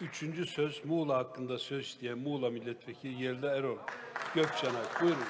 Üçüncü söz Muğla hakkında söz isteyen Muğla Milletvekili Yelda Erol Gökçanak. Buyurun.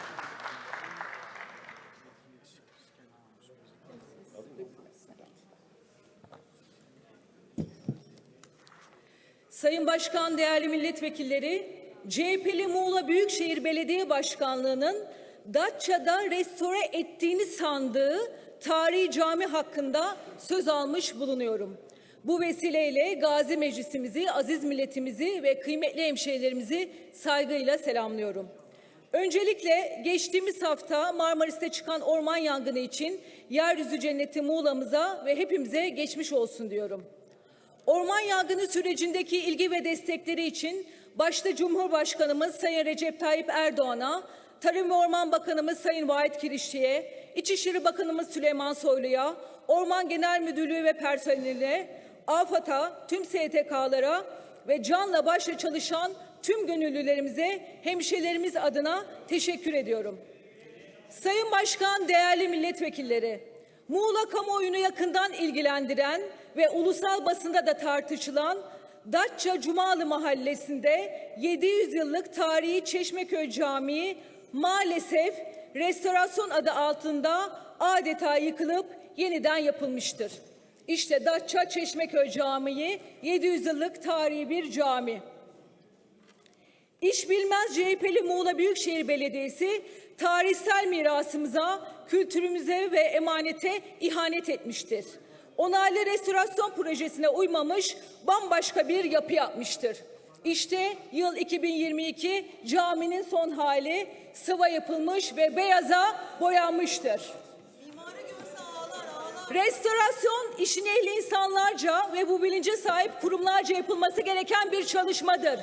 Sayın Başkan, değerli milletvekilleri, CHP'li Muğla Büyükşehir Belediye Başkanlığı'nın Datça'da restore ettiğini sandığı tarihi cami hakkında söz almış bulunuyorum. Bu vesileyle Gazi Meclisimizi, aziz milletimizi ve kıymetli hemşehrilerimizi saygıyla selamlıyorum. Öncelikle geçtiğimiz hafta Marmaris'te çıkan orman yangını için yeryüzü cenneti Muğla'mıza ve hepimize geçmiş olsun diyorum. Orman yangını sürecindeki ilgi ve destekleri için başta Cumhurbaşkanımız Sayın Recep Tayyip Erdoğan'a, Tarım ve Orman Bakanımız Sayın Vahit Kirişçi'ye, İçişleri Bakanımız Süleyman Soylu'ya, Orman Genel Müdürlüğü ve personeline, AFAD'a, tüm STK'lara ve canla başla çalışan tüm gönüllülerimize, hemşehrilerimiz adına teşekkür ediyorum. Sayın Başkan, değerli milletvekilleri, Muğla kamuoyunu yakından ilgilendiren ve ulusal basında da tartışılan Datça Cumalı Mahallesi'nde 700 yıllık tarihi Çeşmeköy Camii maalesef restorasyon adı altında adeta yıkılıp yeniden yapılmıştır. İşte Datça Çeşmeköy Camii 700 yıllık tarihi bir cami. İş bilmez CHP'li Muğla Büyükşehir Belediyesi tarihsel mirasımıza, kültürümüze ve emanete ihanet etmiştir. Onaylı restorasyon projesine uymamış bambaşka bir yapı yapmıştır. İşte yıl 2022 caminin son hali sıva yapılmış ve beyaza boyanmıştır. Restorasyon işin ehli insanlarca ve bu bilince sahip kurumlarca yapılması gereken bir çalışmadır.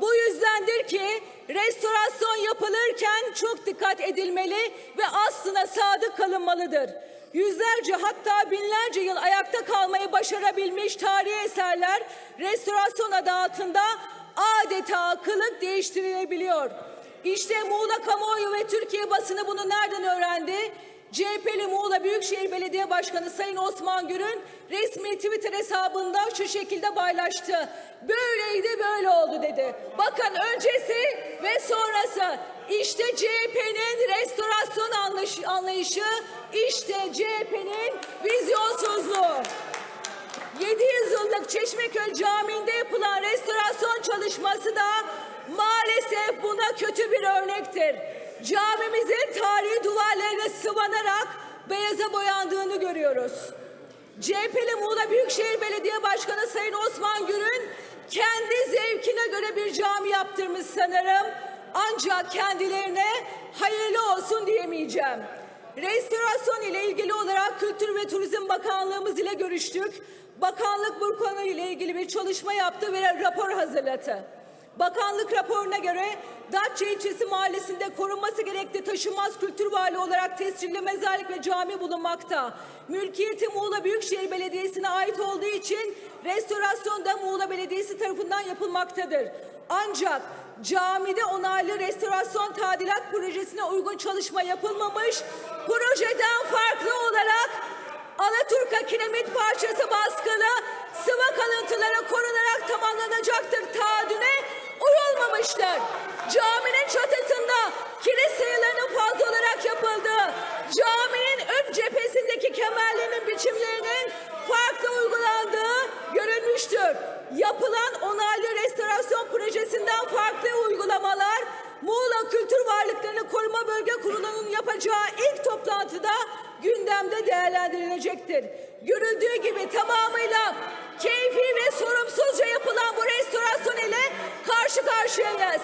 Bu yüzdendir ki restorasyon yapılırken çok dikkat edilmeli ve aslına sadık kalınmalıdır. Yüzlerce hatta binlerce yıl ayakta kalmayı başarabilmiş tarihi eserler restorasyon adı altında adeta kılık değiştirilebiliyor. İşte Muğla kamuoyu ve Türkiye basını bunu nereden öğrendi? CHP'li Muğla Büyükşehir Belediye Başkanı Sayın Osman Gür'ün resmi Twitter hesabında şu şekilde paylaştı. Böyleydi böyle oldu dedi. Bakın öncesi ve sonrası. İşte CHP'nin restorasyon anlayış- anlayışı, işte CHP'nin vizyonsuzluğu. 700 yıllık Çeşmeköy Camii'nde yapılan restorasyon çalışması da maalesef buna kötü bir örnektir. Camimizin tarihi duvarlarına sıvanarak beyaza boyandığını görüyoruz. CHP'li Muğla Büyükşehir Belediye Başkanı Sayın Osman Gür'ün kendi zevkine göre bir cami yaptırmış sanırım. Ancak kendilerine hayırlı olsun diyemeyeceğim. Restorasyon ile ilgili olarak Kültür ve Turizm Bakanlığımız ile görüştük. Bakanlık bu konuyla ilgili bir çalışma yaptı ve rapor hazırladı. Bakanlık raporuna göre Datça ilçesi mahallesinde korunması gerekli taşınmaz kültür varlığı olarak tescilli mezarlık ve cami bulunmakta. Mülkiyeti Muğla Büyükşehir Belediyesi'ne ait olduğu için restorasyon da Muğla Belediyesi tarafından yapılmaktadır. Ancak camide onaylı restorasyon tadilat projesine uygun çalışma yapılmamış, projeden farklı olarak Alaturka kiremit parçası baskılı sıva kalıntıları korunarak tamamlanacaktır uyulmamıştır. Caminin çatısında kireç sayılarının fazla olarak yapıldı. Caminin ön cephesindeki kemerlerinin biçimlerinin farklı uygulandığı görülmüştür. Yapılan onaylı restorasyon projesinden farklı uygulamalar Muğla Kültür Varlıklarını Koruma Bölge Kurulu'nun yapacağı ilk toplantıda gündemde değerlendirilecektir. Görüldüğü gibi tamamıyla keyfi ve sorumsuzca yapılan bu restorasyon karşıyayız.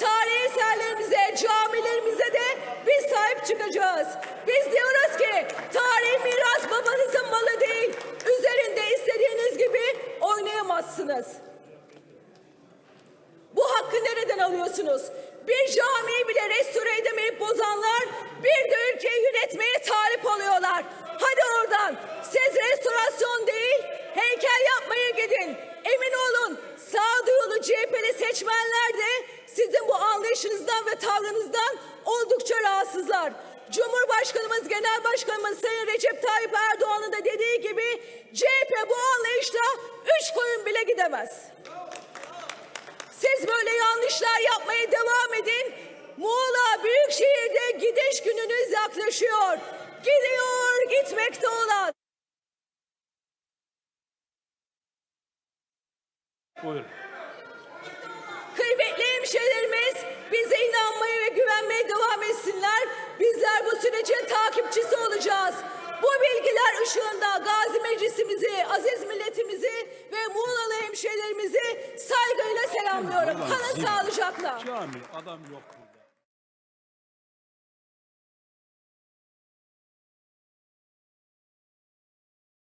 Tarihi eserlerimize, camilerimize de biz sahip çıkacağız. Biz diyoruz ki tarihi miras babanızın malı değil. Üzerinde istediğiniz gibi oynayamazsınız. Bu hakkı nereden alıyorsunuz? Bir camiyi bile restore edemeyip bozanlar bir de ülkeyi yönetmeye talip oluyorlar. Hadi oradan. Siz restorasyon değil, heykel yapmaya gidin. Emin olun sağduyulu CHP'li seçmenler de sizin bu anlayışınızdan ve tavrınızdan oldukça rahatsızlar. Cumhurbaşkanımız, Genel Başkanımız Sayın Recep Tayyip Erdoğan'ın da dediği gibi CHP bu anlayışla üç koyun bile gidemez. Siz böyle yanlışlar yapmaya devam edin. Muğla Büyükşehir'de gidiş gününüz yaklaşıyor. Gidiyor gitmekte olan. Buyurun. Kıymetli hemşehrilerimiz selamlıyorum. Kalın sağlıcakla. Cami adam yok.